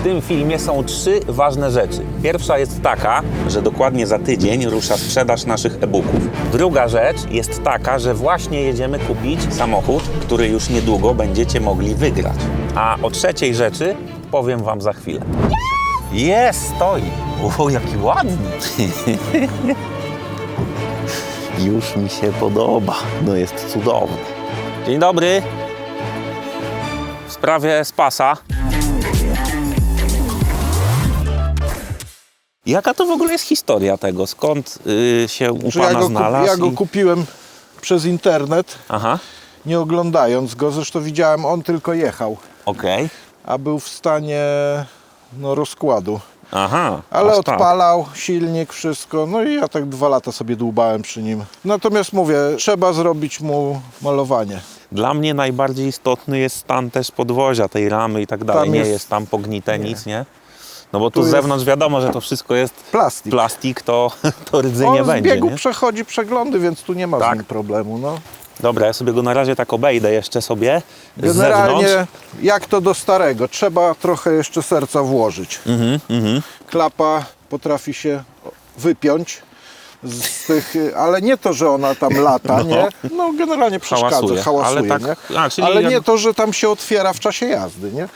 W tym filmie są trzy ważne rzeczy. Pierwsza jest taka, że dokładnie za tydzień rusza sprzedaż naszych e-booków. Druga rzecz jest taka, że właśnie jedziemy kupić samochód, który już niedługo będziecie mogli wygrać. A o trzeciej rzeczy powiem Wam za chwilę. Jest, stoi. O, jaki ładny. Już mi się podoba. No jest cudowny. Dzień dobry. W sprawie Spasa. Jaka to w ogóle jest historia tego? Skąd y, się u ja, Pana go, kup, znalazł? ja go i- kupiłem przez internet, Aha, nie oglądając go. Zresztą widziałem, on tylko jechał, okej. a był w stanie no, rozkładu. Aha, Ale aż tak. odpalał silnik, wszystko. No i ja tak dwa lata sobie dłubałem przy nim. Natomiast mówię, trzeba zrobić mu malowanie. Dla mnie najbardziej istotny jest stan też podwozia, tej ramy i tak dalej. Tam nie jest- jest tam pognite nic, nie? No bo tu, Tu z zewnątrz wiadomo, że to wszystko jest Plastik. plastik, to, to rdzy On będzie, biegu nie? przechodzi przeglądy, więc tu nie ma Tak. z nim problemu. No. Dobra, ja sobie go na razie tak obejdę jeszcze sobie Generalnie zewnątrz. jak to do starego, trzeba trochę jeszcze serca włożyć. Mhm, mhm. Klapa potrafi się wypiąć z tych, ale nie to, że ona tam lata, nie? No generalnie przeszkadza, Hałasuje, hałasuje, ale tak- nie? a, ale jak- nie to, że tam się otwiera w czasie jazdy, nie?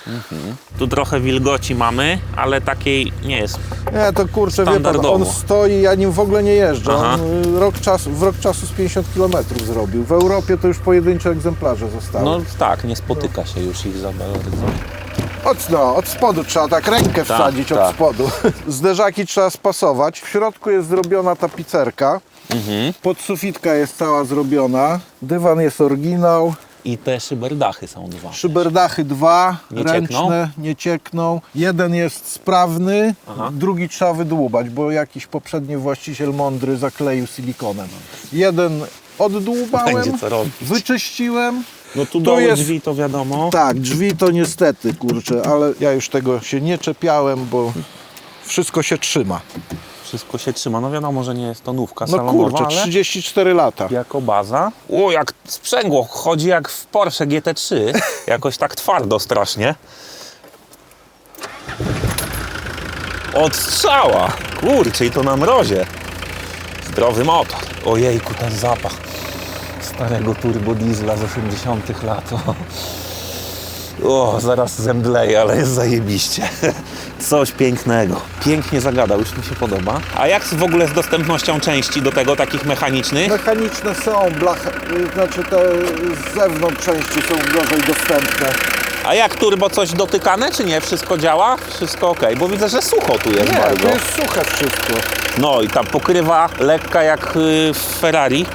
Tu trochę wilgoci mamy, ale takiej nie jest. Nie, to kurczę, wie pan, on stoi, ja nim w ogóle nie jeżdżę. Aha. On y, rok czasu, w rok czasu z 50 km zrobił. W Europie to już pojedyncze egzemplarze zostały. No tak, nie spotyka się już ich za bardzo. Od, no, od spodu trzeba tak rękę wsadzić od tak. spodu. Zderzaki trzeba spasować. W środku jest zrobiona tapicerka. Mhm. Podsufitka jest cała zrobiona. Dywan jest oryginał. I te szyberdachy są dwa. Szyberdachy dwa, Nie ręczne, ciekną? nie ciekną. Jeden jest sprawny, Aha. drugi trzeba wydłubać, bo jakiś poprzedni właściciel mądry zakleił silikonem. Jeden oddłubałem, wyczyściłem. No tu Tu jest- drzwi to wiadomo. Tak, drzwi to niestety, kurczę, ale ja już tego się nie czepiałem, bo wszystko się trzyma. Wszystko się trzyma. No wiadomo, że nie jest to nówka No salonowa, kurczę, ale 34 lata. jako baza. O, jak sprzęgło. Chodzi jak w Porsche GT3. Jakoś tak twardo strasznie. Odstrzała. Kurczę, i to na mrozie. Zdrowy motor. Ojejku, ten zapach starego turbodiesla z 80 lat. O. Zaraz zemdleję, ale jest zajebiście. Coś pięknego. Pięknie zagadał, już mi się podoba. A jak w ogóle z dostępnością części do tego, takich mechanicznych? Mechaniczne są, blach, y, znaczy te z zewnątrz części są gorzej dostępne. A jak turbo coś dotykane, czy nie? Wszystko działa? Wszystko ok, bo widzę, że sucho tu jest Nie, bardzo. to jest suche wszystko. No i ta pokrywa lekka jak y, w Ferrari.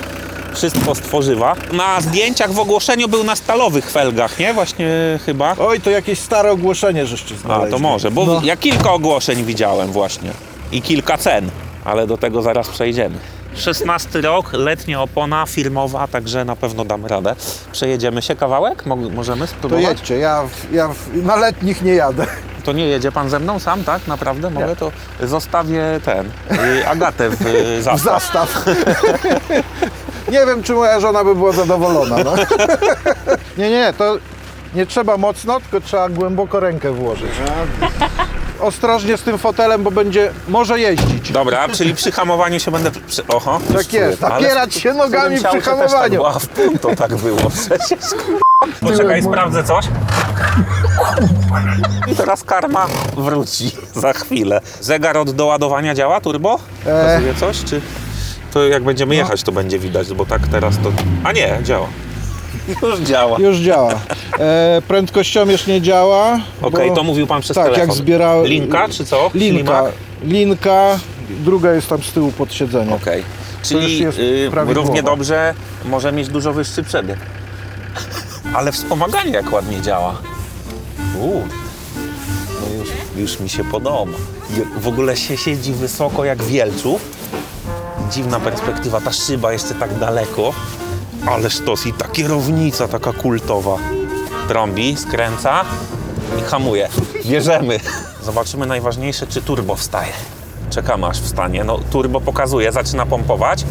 Wszystko z tworzywa. Na zdjęciach w ogłoszeniu był na stalowych felgach, nie? Właśnie chyba. Oj, to jakieś stare ogłoszenie żeście A, znaleźli. to może, bo No. ja kilka ogłoszeń widziałem właśnie. I kilka cen, ale do tego zaraz przejdziemy. 16 rok, letnia opona firmowa, także na pewno damy radę. Przejedziemy się kawałek? Mo- możemy To spróbować? jedźcie, ja, w- ja w- na letnich nie jadę. To nie jedzie pan ze mną sam, tak? Naprawdę mogę? To zostawię ten, y, Agatę w y, W zastaw. zastaw. nie wiem, czy moja żona by była zadowolona. No. nie, nie, to nie trzeba mocno, tylko trzeba głęboko rękę włożyć. Ostrożnie z tym fotelem, bo będzie, może jeździć. Dobra, czyli przy hamowaniu się będę... Przy... Oho. Tak jest. Ale napierać się nogami w przy też hamowaniu. Tak, było, a w punto tak było przecież. Poczekaj, sprawdzę coś. I teraz karma wróci za chwilę. Zegar od doładowania działa, turbo? E. Pokazuje coś, czy... To jak będziemy jechać, to będzie widać, bo tak teraz to... A nie, działa. Już działa. Już działa. E, prędkościomierz nie działa. Okej, bo- to mówił pan przez tak, telefon. jak zbierałem. Linka, czy co? Linka. Ślimak? Linka, druga jest tam z tyłu pod siedzeniem. Okej. już Czyli jest y, prawidłowo. równie dobrze może mieć dużo wyższy przebieg. Ale wspomaganie jak ładnie działa. Uuu. No już, już mi się podoba. W ogóle się siedzi wysoko jak wielczów. Dziwna perspektywa, ta szyba jeszcze tak daleko. Ale sztos i ta kierownica taka kultowa. Trąbi, skręca i hamuje. Bierzemy. Zobaczymy najważniejsze, czy turbo wstaje. Czekamy aż wstanie. No turbo pokazuje, zaczyna pompować.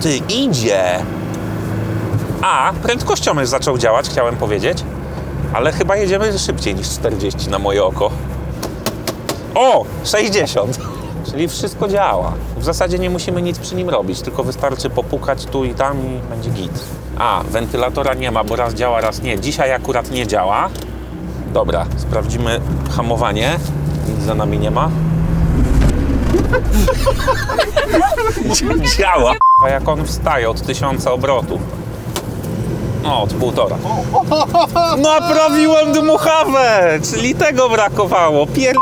Ty, idzie! A, prędkościomierz zaczął działać, chciałem powiedzieć. Ale chyba jedziemy szybciej niż 40 na moje oko. O! 60! Czyli wszystko działa. W zasadzie nie musimy nic przy nim robić, tylko wystarczy popukać tu i tam i będzie git. A, wentylatora nie ma, bo raz działa, raz nie. Dzisiaj akurat nie działa. Dobra, sprawdzimy hamowanie. Nic za nami nie ma. Działa. A jak on wstaje od tysiąca obrotów? No, od półtora. Naprawiłem dmuchawę! Czyli tego brakowało. Pier...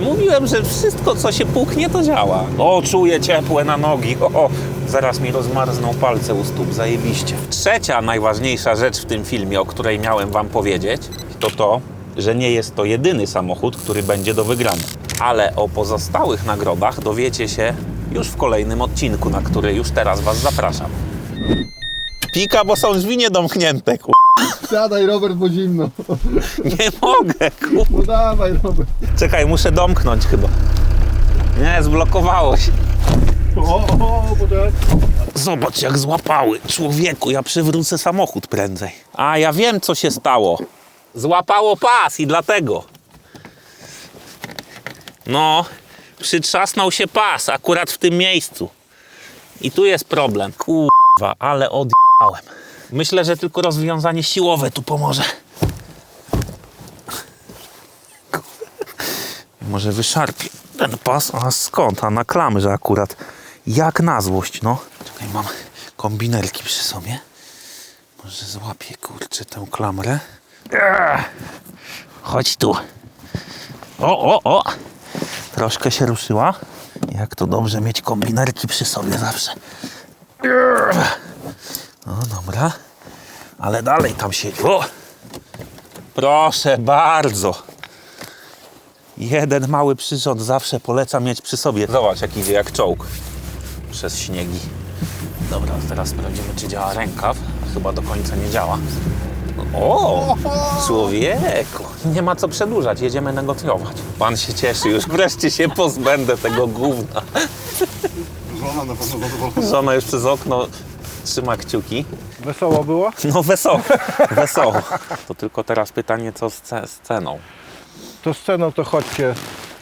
Mówiłem, że wszystko, co się puknie, to działa. O, czuję ciepłe na nogi. O, o, zaraz mi rozmarzną palce u stóp. Zajebiście. Trzecia najważniejsza rzecz w tym filmie, o której miałem wam powiedzieć, to to, że nie jest to jedyny samochód, który będzie do wygrania. Ale o pozostałych nagrodach dowiecie się już w kolejnym odcinku, na który już teraz was zapraszam. Pika, bo są drzwi niedomknięte, ku... Siadaj Robert, bo zimno. Nie mogę. No dawaj Robert. Czekaj, muszę domknąć chyba. Nie, zblokowało się. O, o, poczekaj. Zobacz, jak złapały. Człowieku, ja przywrócę samochód prędzej. A, ja wiem, co się stało. Złapało pas i dlatego. No, przytrzasnął się pas akurat w tym miejscu. I tu jest problem. Kurwa, ale odjechałem. Myślę, że tylko rozwiązanie siłowe tu pomoże. Może wyszarpie ten pas, a skąd? A na klamrze akurat. Jak na złość, no. Czekaj, mam kombinerki przy sobie. Może złapię, kurczę, tę klamrę. Chodź tu. O, o, o. Troszkę się ruszyła. Jak to dobrze mieć kombinerki przy sobie zawsze. No dobra. Ale dalej tam siedzi. O! Proszę bardzo. Jeden mały przyrząd zawsze polecam mieć przy sobie. Zobacz, jak idzie jak czołg przez śniegi. Dobra, teraz sprawdzimy, czy działa rękaw. Chyba do końca nie działa. O, człowieku, nie ma co przedłużać, jedziemy negocjować. Pan się cieszy, już wreszcie się pozbędę tego gówna. Żona na pewno zadowolona. Żona już przez okno trzyma kciuki. Wesoło było? No wesoło, wesoło. To tylko teraz pytanie, co z, ce- z ceną. To sceną to chodźcie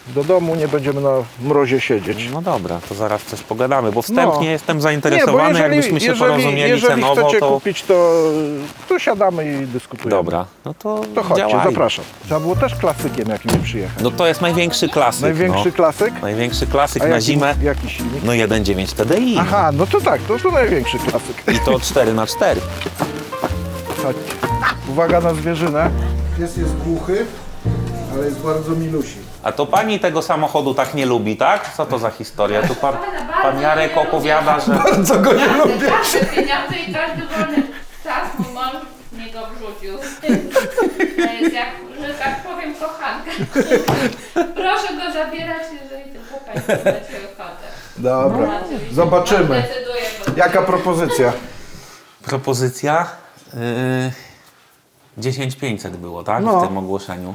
do domu, nie będziemy na mrozie siedzieć. No dobra, to zaraz coś pogadamy, bo wstępnie No. jestem zainteresowany, jakbyśmy się jeżeli, porozumieli jeżeli cenowo, chcecie to... kupić, to, to siadamy i dyskutujemy. Dobra, no to, To chodźcie, działaj. zapraszam. Trzeba było też klasykiem jakimś przyjechać. No to jest największy klasyk, Największy no. klasyk? Największy klasyk A na jaki, zimę. jaki silnik? No 1.9 TDI. Aha, no to tak, to, to największy klasyk. I to 4 na 4 Chodźcie. Uwaga na zwierzynę. Pies jest głuchy, ale jest bardzo milusi. A to pani tego samochodu tak nie lubi, tak? Co to za historia? Tu pan, pan Jarek opowiada, że... Bardzo go nie Każdy, każdy pieniądze i każdy wolny czas mój mąż mnie go wrzucił. To jest jak, że tak powiem, kochanka. Proszę go zabierać, jeżeli tylko Państwo macie ochotę. Dobra, Oczywiście zobaczymy. bo- Jaka propozycja? Propozycja... Yy, 10500 było, tak? No. W tym ogłoszeniu.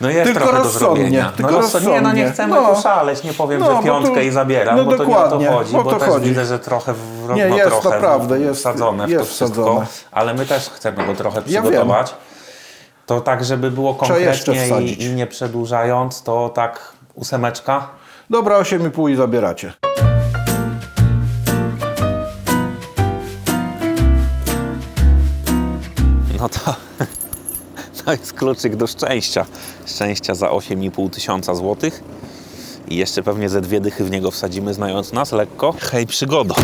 No jest Tylko trochę do rozsądnie, zrobienia. tylko no rozsądnie. Nie, no nie rozsądnie. chcemy No. tu szaleć, nie powiem, No, że piątkę tu- i zabieram, no bo to nie o to chodzi, bo to też chodzi. widzę, że trochę w, Nie, no, jest, trochę to prawda, jest- wsadzone w jest to wszystko, wsadzone. ale my też chcemy go trochę Ja przygotować. To tak, żeby było konkretnie i, i nie przedłużając, to tak ósemeczka. Dobra, 8,5 i zabieracie. No to jest kluczyk do szczęścia. Szczęścia za 8,5 tysiąca złotych. I jeszcze pewnie ze dwie dychy w niego wsadzimy, znając nas lekko. Hej, przygodo.